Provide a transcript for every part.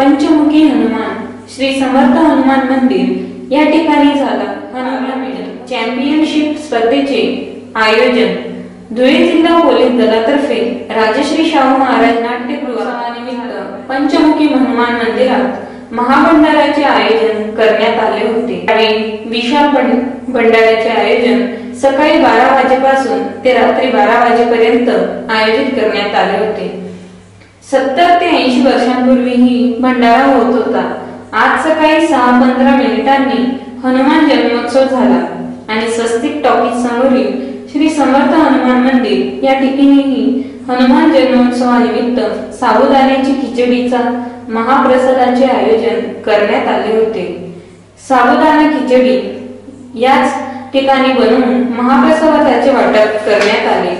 पंचमुखी हनुमान श्री समर्थ हनुमान मंदिर या ठिकाणी झाला हनुमान चॅम्पियनशिप स्पर्धेचे आयोजन. धुळे जिल्हा पोलीस दलातर्फे राजश्री शाहू महाराज नाट्यगृहानिमित्त पंचमुखी हनुमान मंदिरात महाभंडाराचे आयोजन करण्यात आले होते. आणि विशाल भंडाराचे आयोजन सकाळी बारा वाजेपासून ते रात्री बारा वाजेपर्यंत आयोजित करण्यात आले होते. सत्तर ते ऐंशी वर्षांपूर्वीही भंडारा होत होता. आज सकाळी सहा पंधरा मिनिटांनी हनुमान जन्मोत्सव झाला आणि स्वस्तिक टॉकीज समोरील श्री समर्थ हनुमान मंदिर या ठिकाणीही हनुमान जन्मोत्सवानिमित्त साबुदाण्याची खिचडीचा महाप्रसादाचे आयोजन करण्यात आले होते. साबुदाणा खिचडी याच ठिकाणी बनवून महाप्रसादाचे वाटप करण्यात आले.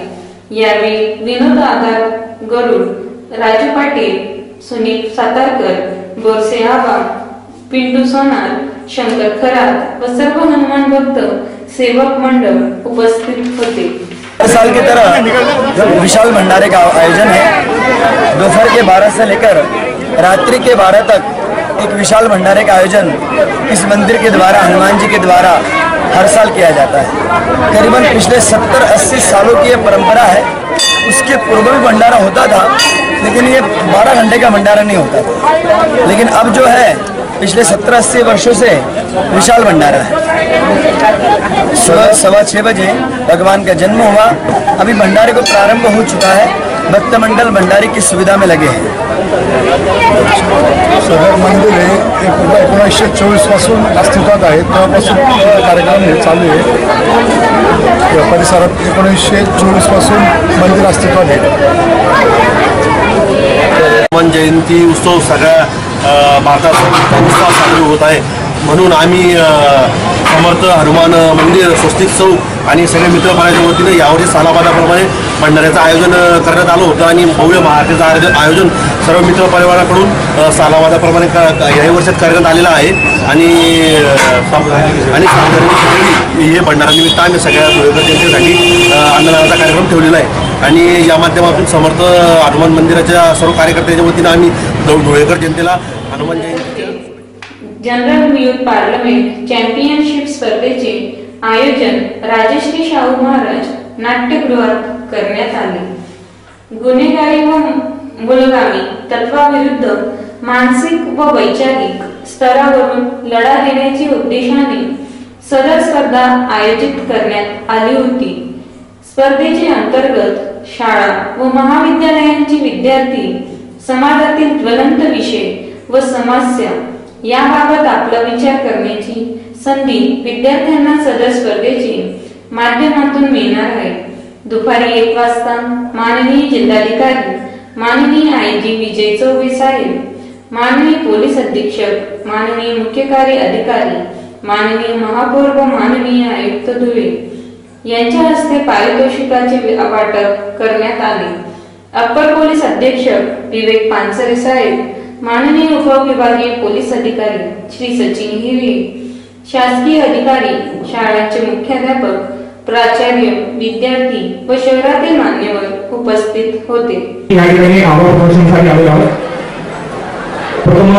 यावेळी विनोद आधार गरुड राजू पाटील सुनील सातारकर बोरसे आबा पिंटू सोनार, शंकर खरात व सर्व हनुमान भक्त सेवक मंडळ उपस्थित होते. हर साल की तरह विशाल भंडारे का आयोजन है। दोपहर के 12 से लेकर रात्रि के 12 तक एक विशाल भंडारे का आयोजन इस मंदिर के द्वारा, हनुमान जी के द्वारा हर साल किया जाता है। करीबन पिछले 70-80 सालों की यह परंपरा है। उसके पूर्व भी भंडारा होता था, लेकिन ये 12 घंटे का भंडारा नहीं होता था। लेकिन अब जो है, पिछले 70-80 वर्षों से विशाल भंडारा है। सुबह, सवा छः बजे भगवान का जन्म हुआ। अभी भंडारे को प्रारंभ हो चुका है। भक्त मंडल भंडारे की सुविधा में लगे हैं। सदर मंदिर हे एक एकोणीसशे चोवीसपासून अस्तित्वात आहे. तेव्हापासून कार्यक्रम हे चालू आहे. या परिसरात एकोणीसशे चोवीसपासून मंदिर अस्तित्वात आहे. हनुमान जयंती उत्सव सगळ्या भारतात उत्साह साजरी होत आहे. म्हणून आम्ही समर्थ हनुमान मंदिर स्वस्तिक चौक आणि सगळे मित्रपणाच्या वतीनं यावर्षी सालाबादाप्रमाणे भंडाऱ्याचं आयोजन करण्यात आलं होतं आणि भव्य महाआरतीचं आयोजन आयोजन सर्व मित्र परिवाराकडून सालाबादाप्रमाणे क- याही वर्षात करण्यात आलेलं आहे. आणि आणि हे भंडारानिमित्त आम्ही सगळ्या धुळेकर जनतेसाठी अन्नदानाचा कार्यक्रम ठेवलेला आहे. आणि या माध्यमातून समर्थ हनुमान मंदिराच्या सर्व कार्यकर्त्यांच्या वतीनं आम्ही धुळेकर जनतेला Hanuman Jayanti general youth parliament championship स्पर्धेचे आयोजन राजश्री शाहू महाराज नाट्यगृहात करण्यात आले. गुन्हेगारी व मुलगामी तत्वाविरुद्ध मानसिक व वैचारिक स्तरावरून लढा देण्याचे उद्देशाने सदर स्पर्धा आयोजित करण्यात आली होती. स्पर्धेचे अंतर्गत शाळा व महाविद्यालयांचे विद्यार्थी समाजातील ज्वलंत विषय व समस्या याबाबत आपला विचार करण्याची संधी विद्यार्थ्यांना सदर स्पर्धेचे माध्यमातून मिळणार आहे. दुपारी एक वाजता माननीय जिल्हाधिकारी माननीय आय जी विजय चौबे साहेब माननीय पोलीस अधीक्षक माननीय मुख्य कार्य अधिकारी माननीय महापौर व माननीय आयुक्त धुळे यांच्या हस्ते पारितोषिकाचे वाटप करण्यात आले. अप्पर पोलीस अधीक्षक विवेक पानसरे साहेब माननीय उपविभागीय पोलीस अधिकारी श्री सचिन हिरे शासकीय अधिकारी शाळांचे मुख्याध्यापक प्राचार्य विद्यार्थी व शहरातील मान्यवर उपस्थित होते. या ठिकाणी आभार प्रदर्शनासाठी आलेलो आहोत. प्रथम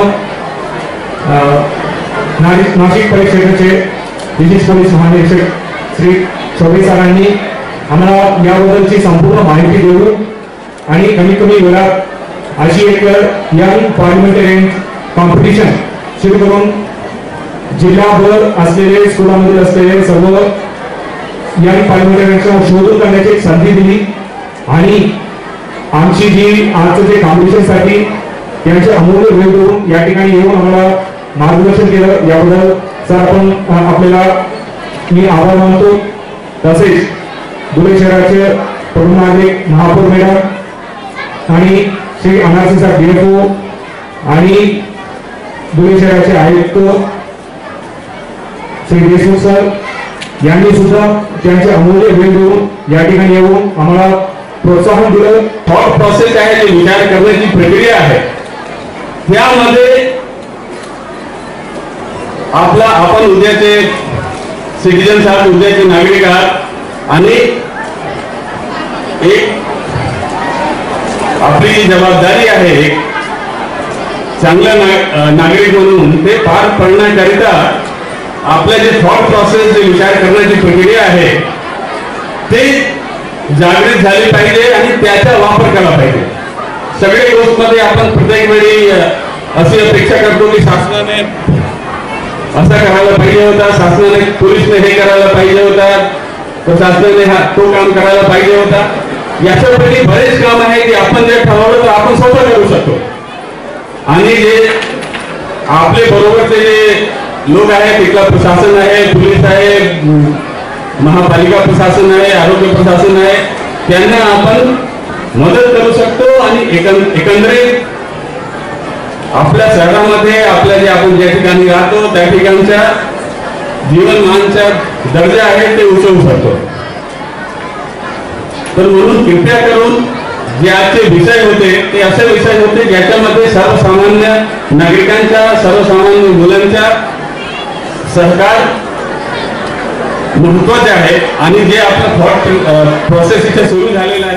नाशिक परिक्षेत्राचे विशेष पोलीस महानिरीक्षक श्री चौबे सरांनी आम्हाला याबद्दलची संपूर्ण माहिती देऊन आणि कमी कमी वेळात अशी एक यंग पार्लिमेंटरियन कॉम्पिटिशन सुरू करून जिल्हाभर असलेले स्कूलामध्ये असलेले सर्व यंग पार्लिमेंटरियनचा शोधून करण्याची एक संधी दिली. आणि आमची जी आजचं जे कॉम्पिटिशनसाठी त्यांचे अमूल्य वेळ देऊन या ठिकाणी येऊन आम्हाला मार्गदर्शन केलं याबद्दल सर आपण आपल्याला मी आभार मानतो. तसेच धुळे शहराचे प्रमुख महापौर मॅडम आणि श्री अनासीचा डीएफओ आणि धुळे शहराचे आयुक्त श्री देशमुख सर यांनी सुद्धा त्यांचे अमूल्य वेळ देऊन या ठिकाणी येऊन आम्हाला प्रोत्साहन दिलं. थॉट प्रोसेस आहे जी विचार करण्याची प्रक्रिया आहे. त्यामध्ये आपला आपण उद्याचे सिटीजन्स आहात उद्याचे नागरिक आहात आणि एक आपली जी जबाबदारी आहे चांगला नागरिक म्हणून ते पार पडण्याकरिता आपल्या जे थॉट प्रोसेस जे विचार करण्याची प्रक्रिया आहे ते जागृत झाली पाहिजे आणि त्याचा वापर केला पाहिजे. सगळे ग्रुपमध्ये आपण प्रत्येक वेळी अशी अपेक्षा करतो की शासनाने असं करायला पाहिजे होता शासनाने पोलिसने हे करायला पाहिजे होता तर शासनाने हा तो काम करायला पाहिजे होता. याच्यापैकी बरेच काम आहे की आपण जे ठरवलं तर आपण स्वतः करू शकतो. आणि जे आपले बरोबरचे जे लोक आहेत तिथला प्रशासन आहे पोलीस आहे महापालिका प्रशासन आहे आरोग्य प्रशासन आहे त्यांना आपण मदत करू शकतो आणि एकंदरीत आपल्या शहरामध्ये आपल्या जे आपण ज्या ठिकाणी राहतो त्या ठिकाणच्या जीवनमानच्या दर्जा आहेत ते उचलू शकतो तर म्हणून कृपया करून जे आजचे विषय होते ते असे विषय होते ज्याच्यामध्ये सर्वसामान्य नागरिकांच्या सर्वसामान्य मुलांच्या सहकार महत्त्वाचे आहे आणि जे आपलं थॉट प्रोसेस इथे सुरू झालेलं आहे.